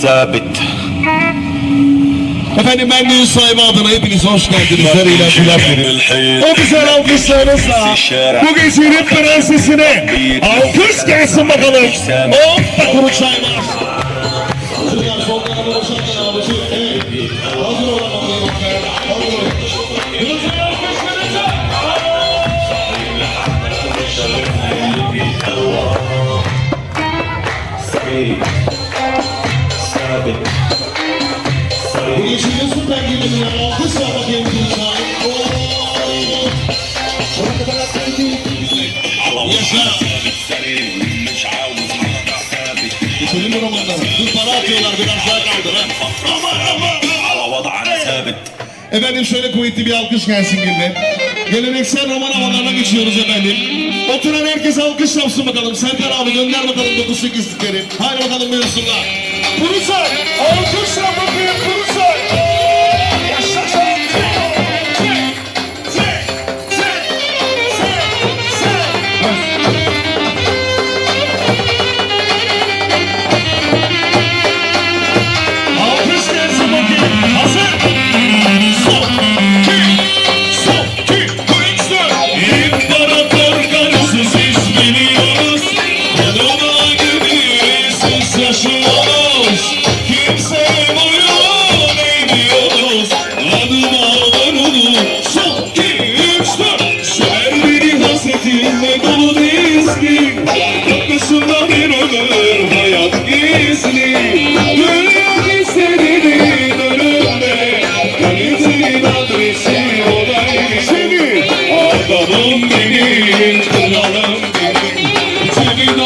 sabit. Efendim ben News Sahibi adına hepiniz hoş geldiniz. Her ilaçlar verin. O güzel alkışlarınızla bu gecenin prensesine alkış gelsin bakalım. Hoppa kuru çaylar. Thank you. Efendim şöyle kuvvetli bir alkış gelsin günde. Geleneksel roman havalarına geçiyoruz efendim. Oturan herkes alkış yapsın bakalım. Serdar abi gönder bakalım 9-8'likleri. Haydi bakalım buyursunlar. Kurusay alkışla bakayım. Kimin adresi olayım seni Adamım benim kralım benim Senin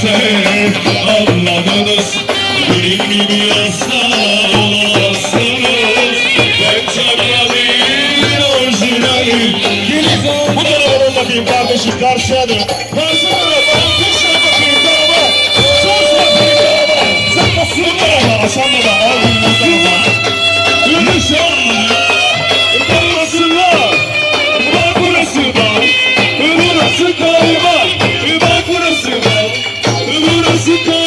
Şeref anladınız Benim gibi asla olamazsınız. Ben Çakra'nın orijinali. Gelin Bu kadar olun bakayım kardeşim karşıya dön. Music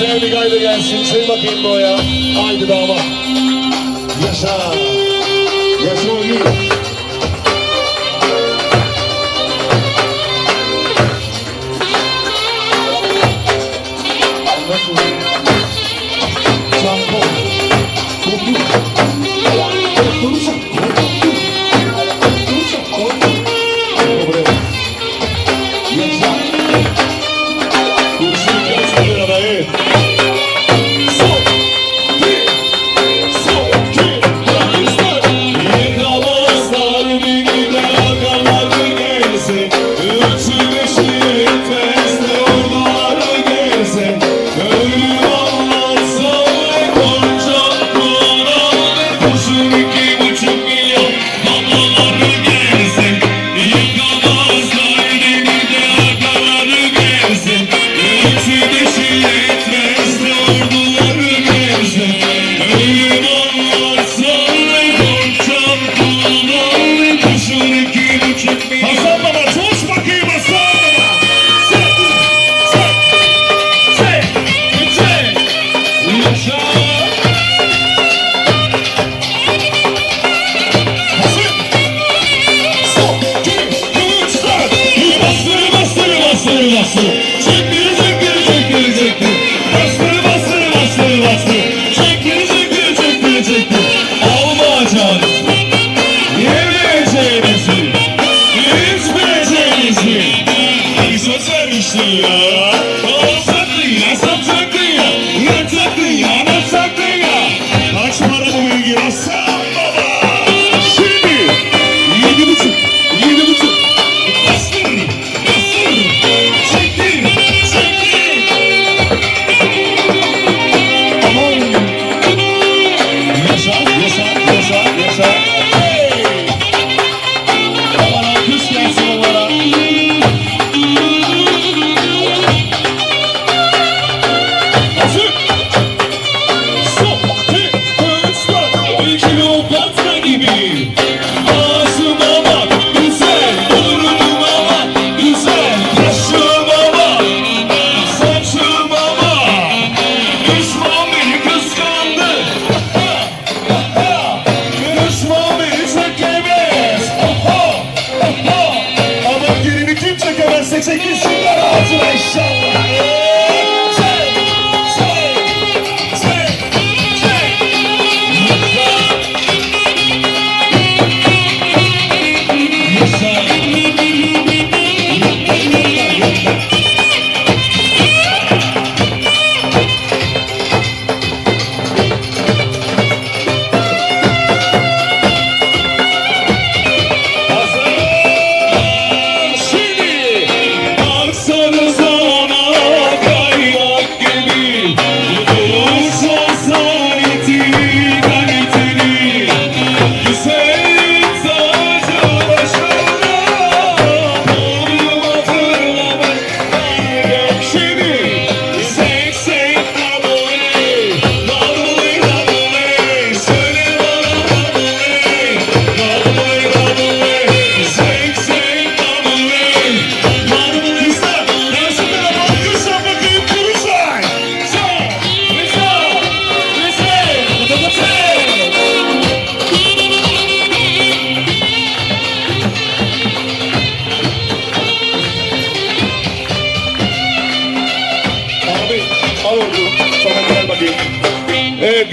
Güzel bir gaybe gelsin. Sığ bakayım boya. Haydi damat. Yaşa. Yaşa oyun. Nasıl?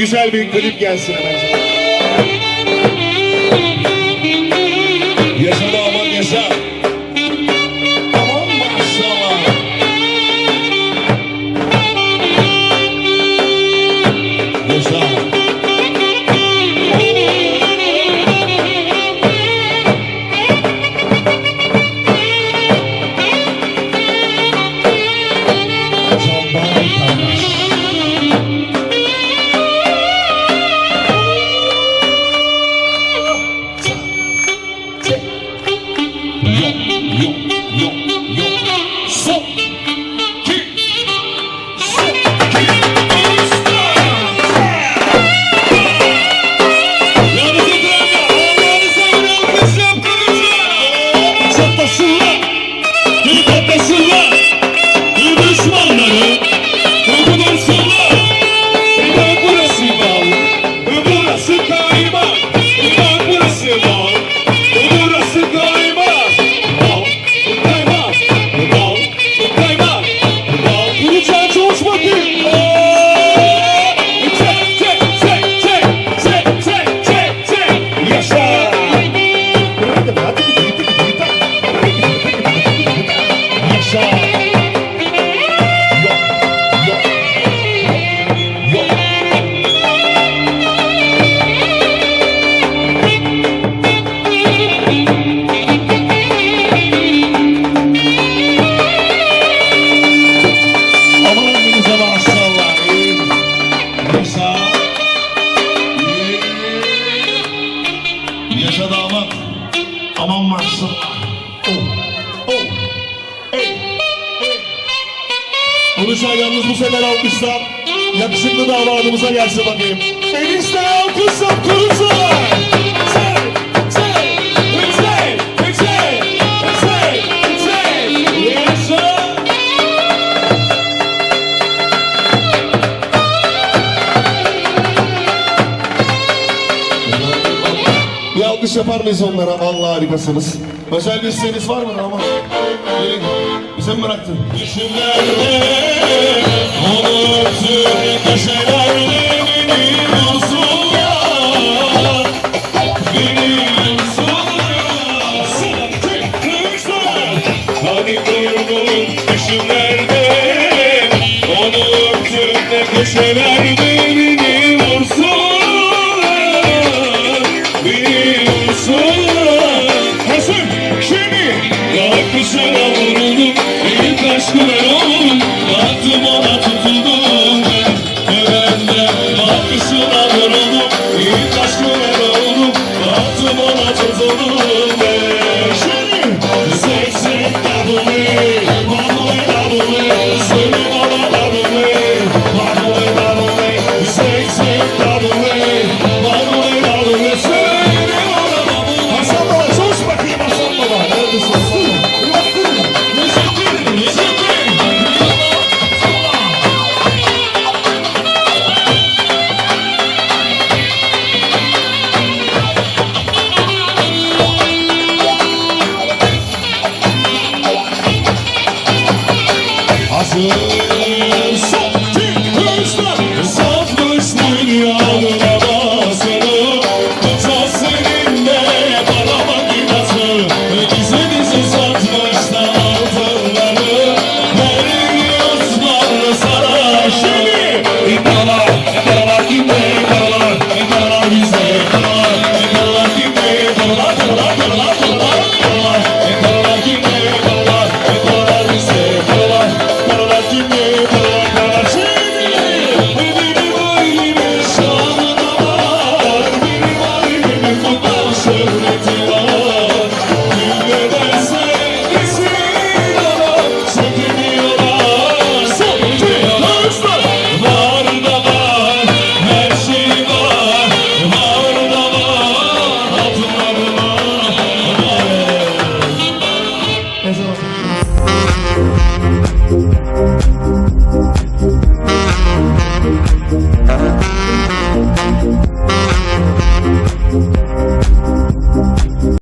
güzel bir klip gelsin hemen. koca damat aman varsın. Oh, oh, hey, hey. Konuşan yalnız bu sefer alkışlar yakışıklı damadımıza gelsin bakayım. Enişte alkışlar konuşan. Bir alkış yapar mıyız onlara? Vallahi harikasınız. Özel bir isteğiniz var mı? Ama gelin. Bize ee, mi bıraktın? Düşümlerde, olur türlü köşelerde,